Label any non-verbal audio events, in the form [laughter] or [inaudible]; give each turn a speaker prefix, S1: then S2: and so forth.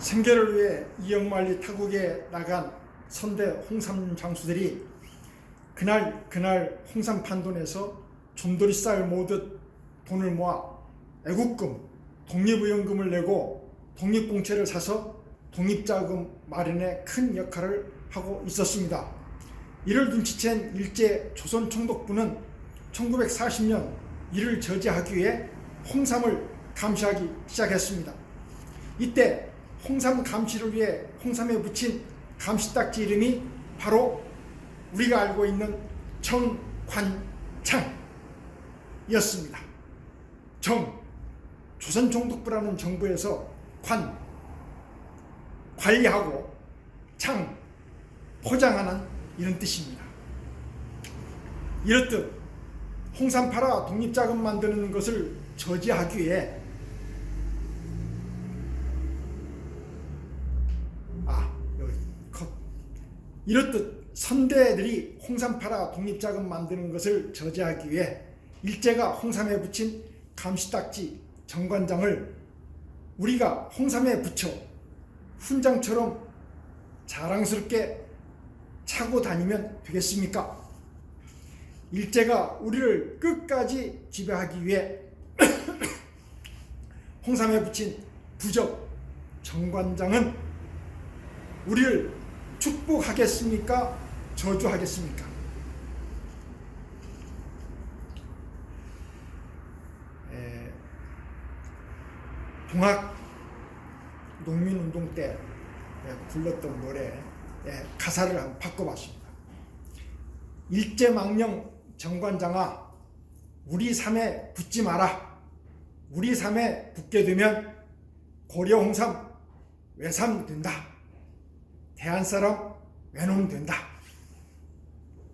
S1: 생계를 위해 이영만리 타국에 나간 선대 홍삼 장수들이 그날 그날 홍삼 판돈에서 좀돌이 쌀 모듯 돈을 모아 애국금, 독립의원금을 내고 독립공채를 사서 독립자금 마련에 큰 역할을 하고 있었습니다. 이를 눈치챈 일제 조선총독부는 1940년 이를 저지하기 위해 홍삼을 감시하기 시작했습니다. 이때 홍삼 감시를 위해 홍삼에 붙인 감시딱지 이름이 바로 우리가 알고 있는 정관창이었습니다. 정 조선총독부라는 정부에서 관 관리하고 창 포장하는 이런 뜻입니다. 이렇듯 홍삼 팔아 독립자금 만드는 것을 저지하기 위해 아 여기 컷 이렇듯 선대들이 홍삼 팔아 독립자금 만드는 것을 저지하기 위해 일제가 홍삼에 붙인 감시딱지 정관장을 우리가 홍삼에 붙여 훈장처럼 자랑스럽게 차고 다니면 되겠습니까? 일제가 우리를 끝까지 지배하기 위해 [coughs] 홍삼에 붙인 부적 정관장은 우리를 축복하겠습니까? 저주하겠습니까? 에, 동학 농민운동 때 예, 불렀던 노래 예, 가사를 한번 바꿔봤습니다. 일제망령 정관장아 우리 삶에 붙지 마라. 우리 삶에 붙게 되면 고려 홍삼 외삼 된다. 대한 사람 외놈 된다.